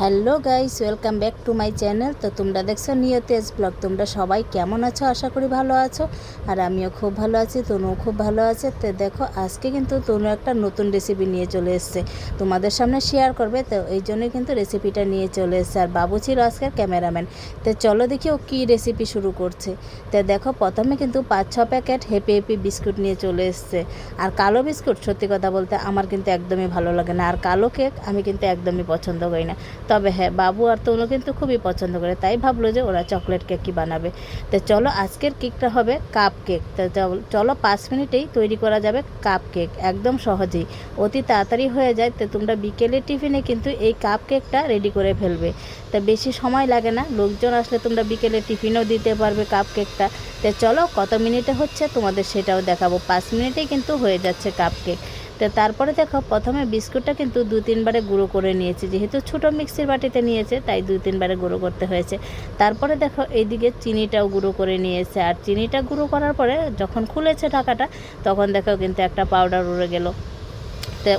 Hello guys, welcome back to my channel. তো তোমরা দেখছ নিয়তেজ ব্লগ। তোমরা সবাই কেমন আছো? আশা করি ভালো আছো। আর আমিও খুব ভালো আছি, তনুও খুব ভালো আছে। তো দেখো, আজকে কিন্তু তনু একটা নতুন রেসিপি নিয়ে চলে এসছে। তোমাদের সামনে শেয়ার করবে, তো এই জন্যই কিন্তু রেসিপিটা নিয়ে চলে এসছে। আর বাবু ছিল আজকের ক্যামেরাম্যান তো চলো দেখি ও কী রেসিপি শুরু করছে। তো দেখো, প্রথমে কিন্তু পাঁচ ছ প্যাকেট হেপি হেপি বিস্কুট নিয়ে চলে এসছে। আর কালো বিস্কুট, সত্যি কথা বলতে, আমার কিন্তু একদমই ভালো লাগে না। আর কালো কেক আমি কিন্তু একদমই পছন্দ করি না। তবে হ্যাঁ বাবু আর তনু কিন্তু খুবই পছন্দ করে, তাই ভাবলো যে ওরা চকলেট কেক কি বানাবে। তো চলো আজকের কেকটা হবে কাপ কেক তো চল- চলো পাঁচ মিনিটেই তৈরি করা যাবে কাপ কেক একদম সহজেই। অতি তাড়াতাড়ি হয়ে যায়, তো তোমরা বিকেলের টিফিনে কিন্তু এই কাপ কেকটা রেডি করে ফেলবে। তা বেশি সময় লাগে না, লোকজন আসলে তোমরা বিকেলে টিফিনও দিতে পারবে কাপ কেকটা তো চলো কত মিনিটে হচ্ছে তোমাদের সেটাও দেখাবো। পাঁচ মিনিটেই কিন্তু হয়ে যাচ্ছে কাপ কেক তো তারপরে দেখো, প্রথমে বিস্কুটটা কিন্তু দু তিনবারে গুঁড়ো করে নিয়েছে। যেহেতু ছোটো মিক্সির বাটিতে নিয়েছে, তাই দু তিনবারে গুঁড়ো করতে হয়েছে। তারপরে দেখো, এইদিকে চিনিটাও গুঁড়ো করে নিয়েছে। আর চিনিটা গুঁড়ো করার পরে যখন খুলেছে ঢাকাটা, তখন দেখো কিন্তু একটা পাউডার উড়ে গেল।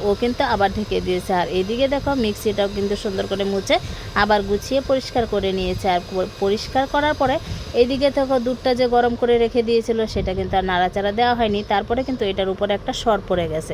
ও কিন্তু আবার ঢেকে দিয়েছে। আর এদিকে দেখো মিক্সিটাও কিন্তু সুন্দর করে মুছে আবার গুছিয়ে পরিষ্কার করে নিয়েছে। আর পরিষ্কার করার পরে এইদিকে দেখো দুধটা যে গরম করে রেখে দিয়েছিল সেটা কিন্তু আর নাড়াচাড়া দেওয়া হয়নি। তারপরে কিন্তু এটার উপরে একটা সর পড়ে গেছে।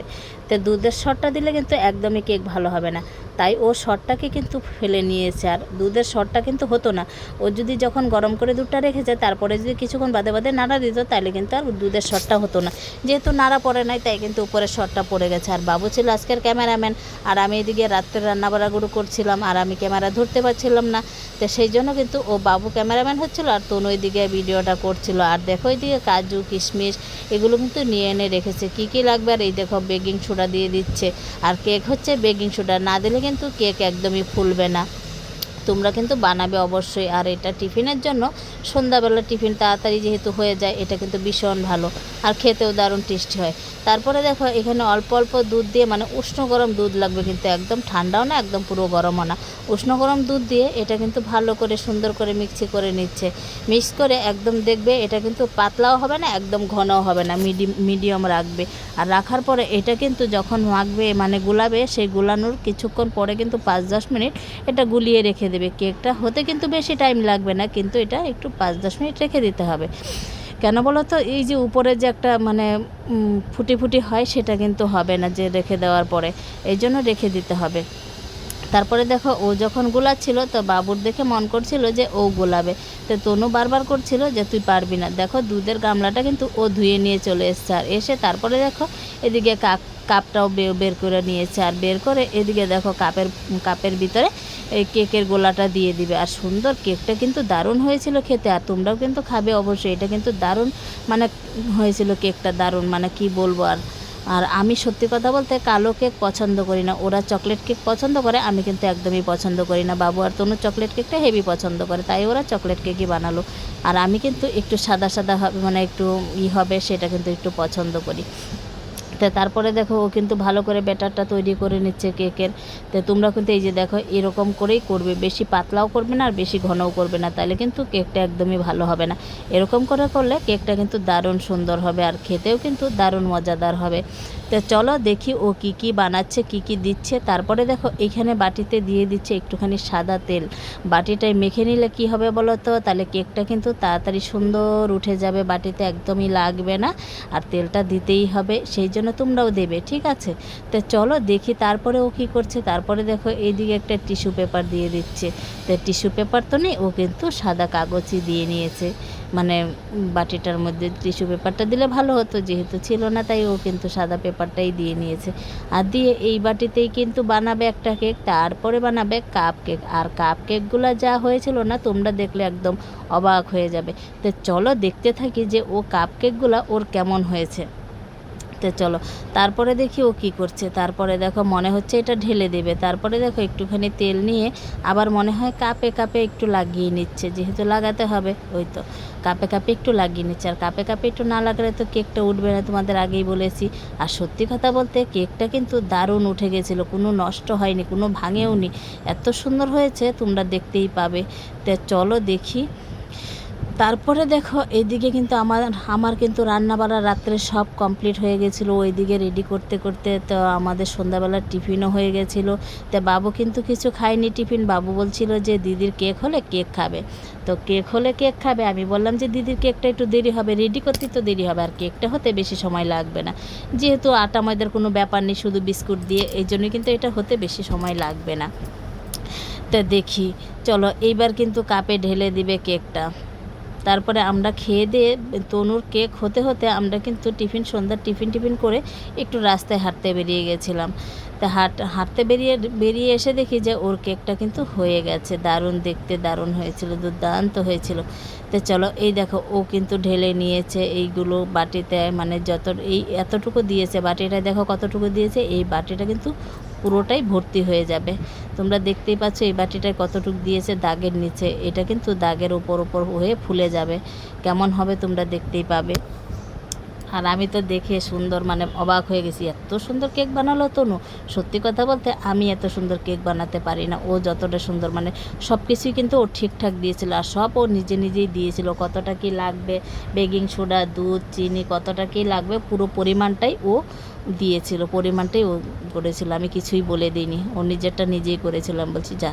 তো দুধের সরটা দিলে কিন্তু একদমই কেক ভালো হবে না। তাই ও সরটাকে কিন্তু ফেলে নিয়েছে। আর দুধের সরটা কিন্তু হতো না। ও যদি যখন গরম করে দুধটা রেখেছে, তারপরে যদি কিছুক্ষণ বাদে বাদে নাড়া দিত তাহলে কিন্তু আর দুধের সরটা হতো না। যেহেতু নাড়া পড়ে নাই, তাই কিন্তু উপরে সরটা পড়ে গেছে। আর বাবু আজকের ক্যামেরাম্যান। আর আমি এদিকে রাত্রে রান্না রান্নাবাড়াগুলো করছিলাম, আর আমি ক্যামেরা ধরতে পারছিলাম না। তো সেই জন্য কিন্তু ও বাবু ক্যামেরাম্যান হচ্ছিল, আর তনু ওইদিকে ভিডিওটা করছিল। আর দেখো এইদিকে কাজু, কিশমিশ, এগুলো কিন্তু নিয়ে এনে রেখেছে। কি কি লাগবে? আর এই দেখো বেকিং সোডা দিয়ে দিচ্ছে। আর কেক হচ্ছে বেকিং সোডা। না দিলে কিন্তু কেক একদমই ফুলবে না। তোমরা কিন্তু বানাবে অবশ্যই। আর এটা টিফিনের জন্য সন্ধ্যাবেলা টিফিন তাড়াতাড়ি যেহেতু হয়ে যায়, এটা কিন্তু ভীষণ ভালো। আর খেতেও দারুণ টেস্টি হয়। তারপরে দেখো, এখানে অল্প অল্প দুধ দিয়ে মানে উষ্ণ গরম দুধ লাগবে কিন্তু একদম ঠান্ডাও না, একদম পুরো গরমও না। উষ্ণ গরম দুধ দিয়ে এটা কিন্তু ভালো করে সুন্দর করে মিক্সি করে নিচ্ছে। মিক্স করে একদম দেখবে এটা কিন্তু পাতলাও হবে না, একদম ঘনও হবে না মিডিয়াম মিডিয়াম রাখবে। আর রাখার পরে এটা কিন্তু যখন মাখবে মানে গুলাবে, সেই গুলানোর কিছুক্ষণ পরে কিন্তু পাঁচ দশ মিনিট এটা গুলিয়ে রেখে দেবে কেকটা। হতে কিন্তু বেশি টাইম লাগবে না, কিন্তু এটা একটু পাঁচ দশ মিনিট রেখে দিতে হবে। কেন বলো তো এই যে উপরে যে একটা মানে ফুটি ফুটি হয়, সেটা কিন্তু হবে না যে রেখে দেওয়ার পরে। এই জন্য রেখে দিতে হবে। তারপরে দেখো, ও যখন গোলাচ্ছিল, তো বাবুর দেখে মন করছিল যে ও গোলাবে। তো তনু বারবার করছিল যে তুই পারবি না। দেখো, দুধের গামলাটা কিন্তু ও ধুয়ে নিয়ে চলে এসছে। আর এসে তারপরে দেখো, এদিকে কাপ কাপটাও বের করে নিয়েছে। আর বের করে এদিকে দেখো কাপের কাপের ভিতরে এই কেকের গোলাটা দিয়ে দিবে। আর সুন্দর কেকটা কিন্তু দারুণ হয়েছিল খেতে। আর তোমরাও কিন্তু খাবে অবশ্যই। এটা কিন্তু দারুণ মানে হয়েছিল কেকটা দারুণ। মানে কি বলব আর আর আমি সত্যি কথা বলতে কালো কেক পছন্দ করি না। ওরা চকলেট কেক পছন্দ করে, আমি কিন্তু একদমই পছন্দ করি না। বাবু আর তনু চকলেট কেকটা হেভি পছন্দ করে, তাই ওরা চকলেট কেকই বানালো। আর আমি কিন্তু একটু সাদা সাদা হবে মানে একটু ই হবে, সেটা কিন্তু একটু পছন্দ করি। তো তারপরে দেখো ও কিন্তু ভালো করে ব্যাটারটা তৈরি করে নিচ্ছে কেকের। তো তোমরা কিন্তু এই যে দেখো এরকম করেই করবে। বেশি পাতলাও করবে না আর বেশি ঘনও করবে না। তাহলে কিন্তু কেকটা একদমই ভালো হবে না। এরকম করে করলে কেকটা কিন্তু দারুণ সুন্দর হবে আর খেতেও কিন্তু দারুণ মজাদার হবে। তো চলো দেখি ও কি কি বানাচ্ছে, কি কি দিচ্ছে। তারপরে দেখো এখানে বাটিতে দিয়ে দিচ্ছে একটুখানি সাদা তেল। বাটিটায় মেখে নিলে কি হবে বলো তো তাহলে কেকটা কিন্তু তাড়াতাড়ি সুন্দর উঠে যাবে। বাটিতে একদমই লাগবে না। আর তেলটা দিতেই হবে। সেই জন্য তোমরাও দেবে, ঠিক আছে? তো চলো দেখি তারপরে ও কী করছে। তারপরে দেখো এইদিকে একটা টিস্যু পেপার দিয়ে দিচ্ছে। তো টিস্যু পেপার তো নেই, ও কিন্তু সাদা কাগজই দিয়ে নিয়েছে। মানে বাটিটার মধ্যে টিস্যু পেপারটা দিলে ভালো হতো, যেহেতু ছিল না, তাই ও কিন্তু সাদা পেপারটাই দিয়ে নিয়েছে। আর দিয়ে এই বাটিতেই কিন্তু বানাবে একটা কেক, তারপরে বানাবে কাপ কেক। আর কাপ কেকগুলো যা হয়েছিল না, তোমরা দেখলে একদম অবাক হয়ে যাবে। তো চলো দেখতে থাকি যে ও কাপ কেকগুলো ওর কেমন হয়েছে। তো চলো। তারপরে দেখি ও কি করছে। তারপরে দেখো মনে হচ্ছে এটা ঢেলে দেবে। তারপরে দেখো একটুখানি তেল নিয়ে আবার মনে হয় কাপে কাপে একটু লাগিয়ে নিচ্ছে। যেহেতু লাগাতে হবে, ওই তো। কাপে কাপে একটু লাগিয়ে নিচ্ছে। আর কাপে কাপে একটু না লাগালে তো কেকটা উঠবে না, তোমাদের আগেই বলেছি। আর সত্যি কথা বলতে কেকটা কিন্তু দারুণ উঠে গেছিল। কোনো নষ্ট হয়নি, কোনো ভাঙেও নি এত সুন্দর হয়েছে, তোমরা দেখতেই পাবে। তো চলো দেখি। তারপরে দেখো এইদিকে কিন্তু আমার আমার কিন্তু রান্না বাড়া রাত্রে সব কমপ্লিট হয়ে গেছিল। ওইদিকে রেডি করতে করতে তো আমাদের সন্ধ্যাবেলার টিফিনও হয়ে গেছিল। তো বাবু কিন্তু কিছু খায়নি টিফিন। বাবু বলছিল যে, দিদির কেক হলে কেক খাবে। তো কেক হলে কেক খাবে। আমি বললাম যে, দিদির কেকটা একটু দেরি হবে। রেডি করতে তো দেরি হবে। আর কেকটা হতে বেশি সময় লাগবে না। যেহেতু আটা ময়দার কোনো ব্যাপার নেই, শুধু বিস্কুট দিয়ে, এই জন্য কিন্তু এটা হতে বেশি সময় লাগবে না। তা দেখি, চলো এইবার কিন্তু কাপে ঢেলে দিবে কেকটা তারপরে আমরা খেয়ে দিয়ে তনুর কেক হতে হতে আমরা কিন্তু টিফিন সন্ধ্যার টিফিন টিফিন করে একটু রাস্তায় হাঁটতে বেরিয়ে গেছিলাম। তা হাঁট, হাঁটতে বেরিয়ে বেরিয়ে এসে দেখি যে ওর কেকটা কিন্তু হয়ে গেছে। দারুণ দেখতে, দারুণ হয়েছিল, দুর্দান্ত হয়েছিল। তো চলো, এই দেখো, ও কিন্তু ঢেলে নিয়েছে এইগুলো বাটিতে মানে যত, এই এতটুকু দিয়েছে। বাটিটা দেখো কতটুকু দিয়েছে। এই বাটিটা কিন্তু পুরোটাই ভর্তি হয়ে যাবে। তোমরা দেখতেই পাচ্ছ এই বাটিটায় কতটুকু দিয়েছে দাগের নিচে। এটা কিন্তু দাগের ওপর ওপর হয়ে ফুলে যাবে। কেমন হবে তোমরা দেখতেই পাবে। আর আমি তো দেখে সুন্দর মানে অবাক হয়ে গেছি, এত সুন্দর কেক বানালো তনু। সত্যি কথা বলতে আমি এত সুন্দর কেক বানাতে পারি না। ও যতটা সুন্দর মানে সব কিছুই কিন্তু ও ঠিকঠাক দিয়েছিল আর সব ও নিজে নিজেই দিয়েছিল। কতটা কি লাগবে? বেকিং সোডা, দুধ, চিনি কতটা কি লাগবে? পুরো পরিমাণটাই ও দিয়েছিল, পরিমাণটাই ও করেছিল, আমি কিছুই বলে দিইনি। ও নিজেরটা নিজেই করেছিলাম বলছি, যা,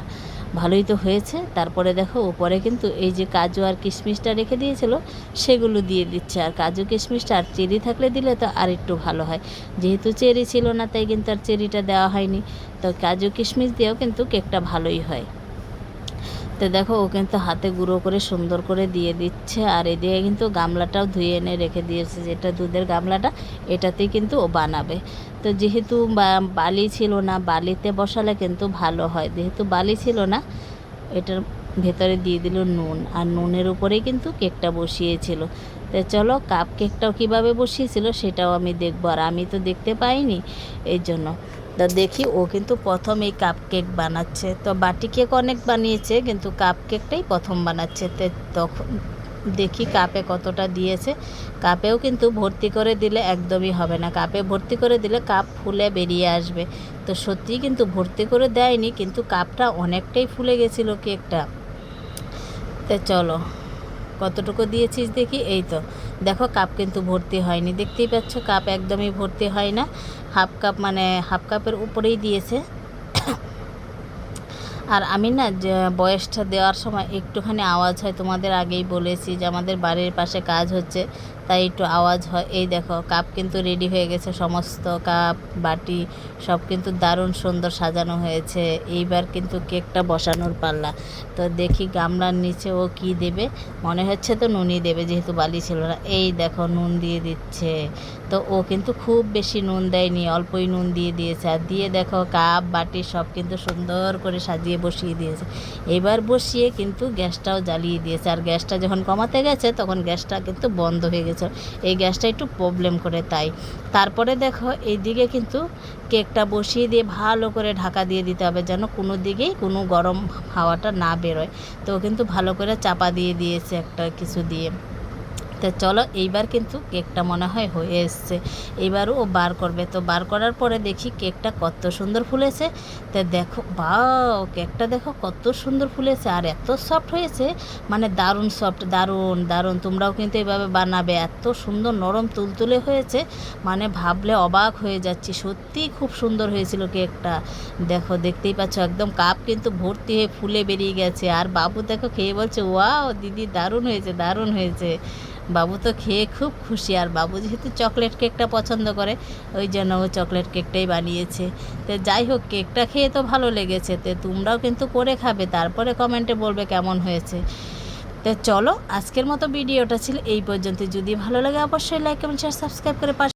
ভালোই তো হয়েছে। তারপরে দেখো উপরে কিন্তু এই যে কাজু আর কিশমিশটা রেখে দিয়েছিল, সেগুলো দিয়ে দিচ্ছে। আর কাজু, কিশমিশটা আর চেরি থাকলে দিলে তো আর একটু ভালো হয়। যেহেতু চেরি ছিল না, তাই কিন্তু আর চেরিটা দেওয়া হয়নি। তো কাজু, কিশমিশ দিয়েও কিন্তু কেকটা ভালোই হয়। তো দেখো, ও কিন্তু হাতে গুঁড়ো করে সুন্দর করে দিয়ে দিচ্ছে আর এদিকে কিন্তু গামলাটাও ধুয়ে এনে রেখে দিয়েছে, যেটা দুধের গামলাটা, এটাতেই কিন্তু ও বানাবে। তো যেহেতু বালি ছিল না, বালিতে বসালে কিন্তু ভালো হয়। যেহেতু বালি ছিল না, এটার ভেতরে দিয়ে দিল নুন আর নুনের উপরেই কিন্তু কেকটা বসিয়েছিল। তো চলো, কাপ কেকটাও কীভাবে বসিয়েছিল সেটাও আমি দেখব। আর আমি তো দেখতে পাইনি, এই জন্য। তা দেখি, ও কিন্তু প্রথম এই কাপ কেক বানাচ্ছে। তো বাটি কেক অনেক বানিয়েছে, কিন্তু কাপ কেকটাই প্রথম বানাচ্ছে। তো তখন দেখি কাপে কতটা দিয়েছে। কাপেও কিন্তু ভর্তি করে দিলে একদমই হবে না। কাপে ভর্তি করে দিলে কাপ ফুলে বেরিয়ে আসবে। তো সত্যিই কিন্তু ভর্তি করে দেয়নি, কিন্তু কাপটা অনেকটাই ফুলে গেছিল কেকটা তো চলো। কতটুকু দিয়েছিস দেখি? এই তো। দেখো, কাপ কিন্তু ভর্তি হয়নি। দেখতেই পাচ্ছ, কাপ একদমই ভর্তি হয় না। হাফ কাপ মানে হাফ কাপের উপরেই দিয়েছে। আর আমি না বয়সটা দেওয়ার সময় একটুখানি আওয়াজ হয় তোমাদের আগেই বলেছি যে আমাদের বাড়ির পাশে কাজ হচ্ছে। তাই একটু আওয়াজ হয়। এই দেখো, কাপ কিন্তু রেডি হয়ে গেছে, সমস্ত কাপ, বাটি, সব কিন্তু দারুণ সুন্দর সাজানো হয়েছে। এইবার কিন্তু কেকটা বসানোর পাল্লা। তো দেখি গামলার নিচে ও কি দেবে? মনে হচ্ছে তো নুনই দেবে, যেহেতু বালি ছিল না। এই দেখো, নুন দিয়ে দিচ্ছে। তো ও কিন্তু খুব বেশি নুন দেয়নি, অল্পই নুন দিয়ে দিয়েছে। আর দিয়ে দেখো, কাপ, বাটি সব কিন্তু সুন্দর করে সাজিয়ে বসিয়ে দিয়েছে। এবার বসিয়ে কিন্তু গ্যাসটাও জ্বালিয়ে দিয়েছে। আর গ্যাসটা যখন কমাতে গেছে, তখন গ্যাসটা কিন্তু বন্ধ হয়ে গেছে। এই গ্যাসটা একটু প্রবলেম করে তাই। তারপরে দেখো এই দিকে কিন্তু কেকটা বসিয়ে দিয়ে ভালো করে ঢাকা দিয়ে দিতে হবে যেন কোনো দিকেই কোনো গরম হাওয়াটা না বেরোয়। তো কিন্তু ভালো করে চাপা দিয়ে দিয়েছে একটা কিছু দিয়ে। তো চলো, এইবার কিন্তু কেকটা মনে হয় হয়ে এসছে। এইবারও ও বার করবে। তো বার করার পরে দেখি কেকটা কত সুন্দর ফুলেছে। তো দেখো বাও কেকটা দেখো কত সুন্দর ফুলেছে। আর এত সফট হয়েছে মানে দারুণ সফট দারুণ দারুণ। তোমরাও কিন্তু এভাবে বানাবে। এত সুন্দর নরম তুলতুলে হয়েছে মানে ভাবলে অবাক হয়ে যাচ্ছি। সত্যিই খুব সুন্দর হয়েছিল কেকটা। দেখো, দেখতেই পাচ্ছ, একদম কাপ কিন্তু ভর্তি হয়ে ফুলে বেরিয়ে গেছে। আর বাবু দেখো খেয়ে বলছে, ওয়াও, দিদি, দারুণ হয়েছে দারুণ হয়েছে। বাবু তো খেয়ে খুব খুশি, আর বাবু যেহেতু চকলেট কেকটা পছন্দ করে, ওই জন্য ও চকলেট কেকটাই বানিয়েছে। তো যাই হোক কেকটা খেয়ে তো ভালো লেগেছে, তো তোমরাও কিন্তু করে খাবে, তারপরে কমেন্টে বলবে কেমন হয়েছে। তো চলো, আজকের মতো ভিডিওটা ছিল এই পর্যন্ত যদি ভালো লাগে, অবশ্যই লাইক কমেন্ট শেয়ার সাবস্ক্রাইব করে পাশে